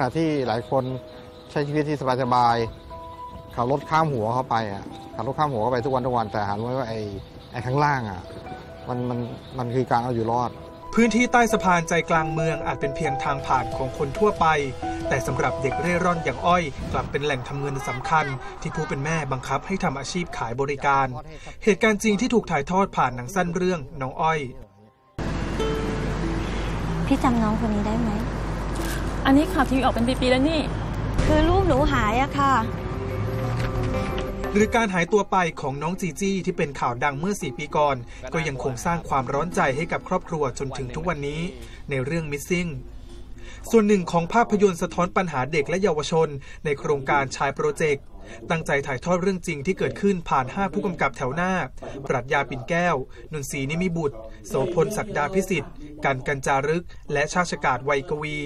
ณะที่หลายคนใช้ชีวิตที่สบายๆขับรถข้ามหัวเข้าไปอะขับรถข้ามหัวเข้าไปทุกวันทุกวันแต่หันไว้ว่าไอ้ไอ้ข้างล่างอะมันมันมันคือการเอาอยู่รอด พื้นที่ใต้สะพานใจกลางเมืองอาจเป็นเพียงทางผ่านของคนทั่วไป แต่สำหรับเด็กเร่ร่อนอย่างอ้อย กลับเป็นแหล่งทำเงินสำคัญ ที่ผู้เป็นแม่บังคับให้ทำอาชีพขายบริการ เหตุการณ์จริงที่ถูกถ่ายทอดผ่านหนังสั้นเรื่องน้องอ้อย พี่จำน้องคนนี้ได้ไหม อันนี้ข่าวทีวีออกเป็นปีๆแล้วนี่ คือลูกหนูหายอะค่ะ หรือการหายตัวไปของน้องจีจี้ที่เป็นข่าวดังเมื่อ 4 ปีก่อน ก็ยังคงสร้างความร้อนใจให้กับครอบครัวจนถึงทุกวันนี้ ในเรื่อง Missing ส่วนหนึ่งของภาพยนตร์สะท้อนปัญหาเด็กและเยาวชน ในโครงการชายโปรเจกต์ ตั้งใจถ่ายทอดเรื่องจริงที่เกิดขึ้นผ่าน 5 ผู้กำกับแถวหน้า ปรัชญาปิ่นแก้วนนทรีนิมิบุตร โสพลศักดาพิสิทธิ์ กันกัญจารึก และชาชกาศวัยกวี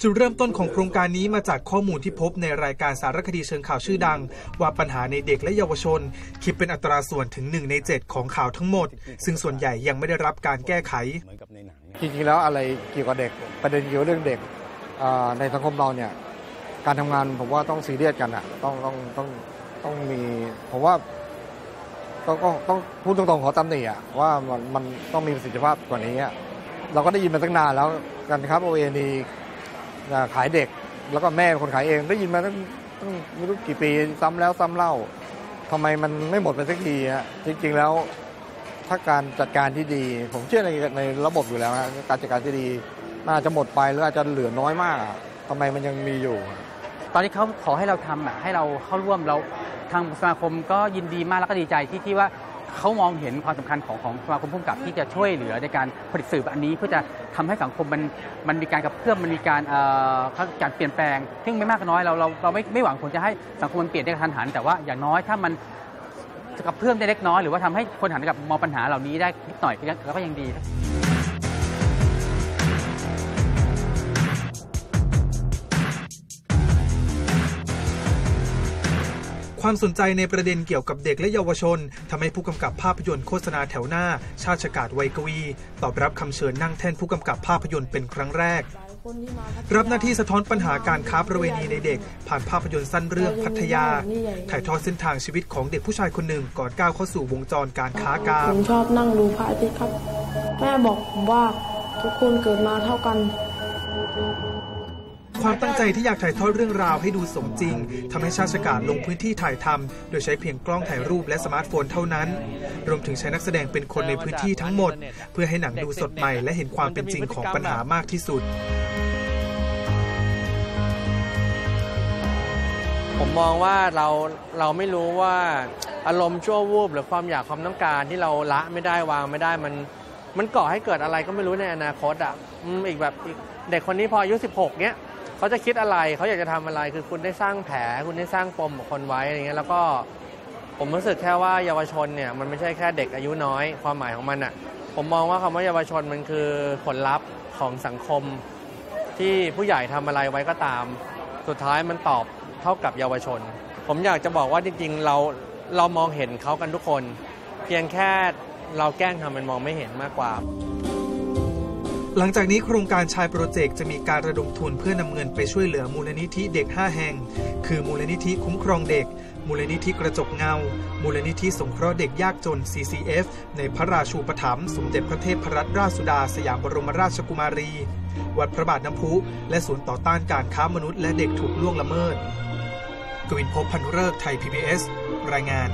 จุดเริ่มต้นของโครงการนี้มาจากข้อมูลที่พบในรายการสารคดีเชิงข่าวชื่อดัง ว่าปัญหาในเด็กและเยาวชน คิดเป็นอัตราส่วนถึง 1 ใน 7 ของข่าวทั้งหมด ซึ่งส่วนใหญ่ยังไม่ได้รับการแก้ไข จริงๆแล้วอะไรเกี่ยวกับเด็กประเด็นเกี่ยวกับเรื่องเด็กในสังคมเราเนี่ยการทำงานผมว่าต้องซีเรียสกันอะต้องต้องต้องต้องมีผมว่าต้องต้องพูดตรงๆขอตำหนิอะว่ามันมันต้องมีประสิทธิภาพกว่านี้อะเราก็ได้ยินมาตั้งนานแล้วกันครับโอเอนี ขายเด็ก แล้วก็แม่เป็นคนขายเอง ได้ยินมาตั้งตั้งไม่รู้กี่ปีซ้ำแล้วซ้ำเล่าทำไมมันไม่หมดไปสักทีฮะจริง ๆ แล้วถ้าการจัดการที่ดี ผมเชื่อในในระบบอยู่แล้วนะการจัดการที่ดีน่าจะหมดไปหรืออาจจะเหลือน้อยมากอะทำไมมันยังมีอยู่ ตอนที่เขาขอให้เราทำอะให้เราเข้าร่วมเราทางสมาคมก็ยินดีมากแล้วก็ดีใจที่ที่ว่า เขามองเห็นความสำคัญของของสมาคมผู้กำกับที่จะช่วยเหลือในการผลิตสื่อแบบนี้ เพื่อจะทำให้สังคมมันมันมีการกับเพื่อมมันมีการการเปลี่ยนแปลง ซึ่งไม่มากก็น้อยเราเราเราไม่ไม่หวังผลจะให้สังคมมันเปลี่ยนได้ทันหัน แต่ว่าอย่างน้อยถ้ามันกับเพื่อมได้เล็กน้อยหรือว่าทำให้คนหันกลับมองปัญหาเหล่านี้ได้นิดหน่อยก็ยังดี ความสนใจในประเด็นเกี่ยวกับเด็กและเยาวชนทำให้ผู้กำกับภาพยนตร์โฆษณาแถวหน้า ชาติชกาศวัยกวี ตอบรับคำเชิญนั่งแท่นผู้กำกับภาพยนตร์เป็นครั้งแรก รับหน้าที่สะท้อนปัญหาการค้าประเวณีในเด็ก ผ่านภาพยนตร์สั้นเรื่องพัทยา ถ่ายทอดเส้นทางชีวิตของเด็กผู้ชายคนหนึ่งก่อนก้าวเข้าสู่วงจรการค้ากาผมมชอบนั่งดูพระอาทิตย์ครับ แม่บอกผมว่าทุกคนเกิดมาเท่ากัน ความตั้งใจที่อยากถ่ายทอดเรื่องราวให้ดูสมจริงทำให้ชาติกาศลงพื้นที่ถ่ายทำโดยใช้เพียงกล้องถ่ายรูปและสมาร์ทโฟนเท่านั้น รวมถึงใช้นักแสดงเป็นคนในพื้นที่ทั้งหมด เพื่อให้หนังดูสดใหม่และเห็นความเป็นจริงของปัญหามากที่สุด ผมมองว่าเราเราไม่รู้ว่าอารมณ์ชั่ววูบหรือความอยากความต้องการที่เราละไม่ได้วางไม่ได้มันมันก่อให้เกิดอะไรก็ไม่รู้ในอนาคตอะอีกแบบเด็กคนนี้พออายุ16เนี้ย เขาจะคิดอะไรเขาอยากจะทำอะไรคือคุณได้สร้างแผลคุณได้สร้างปมของคนไว้อะไรเงี้ยแล้วก็ผมรู้สึกแค่ว่าเยาวชนเนี่ยมันไม่ใช่แค่เด็กอายุน้อย ความหมายของมันอะผมมองว่าคำว่าเยาวชนมันคือผลลัพธ์ของสังคม ที่ผู้ใหญ่ทำอะไรไว้ก็ตาม สุดท้ายมันตอบเท่ากับเยาวชน ผมอยากจะบอกว่าจริงๆเราเรามองเห็นเขากันทุกคน เพียงแค่เราแกล้งทำมันมองไม่เห็นมากกว่า หลังจากนี้โครงการชายโปรเจกต์จะมีการระดมทุนเพื่อนำเงินไปช่วยเหลือมูลนิธิเด็ก 5 แห่ง คือมูลนิธิคุ้มครองเด็ก มูลนิธิกระจกเงา มูลนิธิสงเคราะห์เด็กยากจน CCF ในพระราชูปถัมภ์สมเด็จพระเทพรัตนราชสุดาสยามบรมราชกุมารี วัดพระบาทน้ำพุ และศูนย์ต่อต้านการค้ามนุษย์และเด็กถูกล่วงละเมิด กวินพบพันธุเริกไทย PBS รายงาน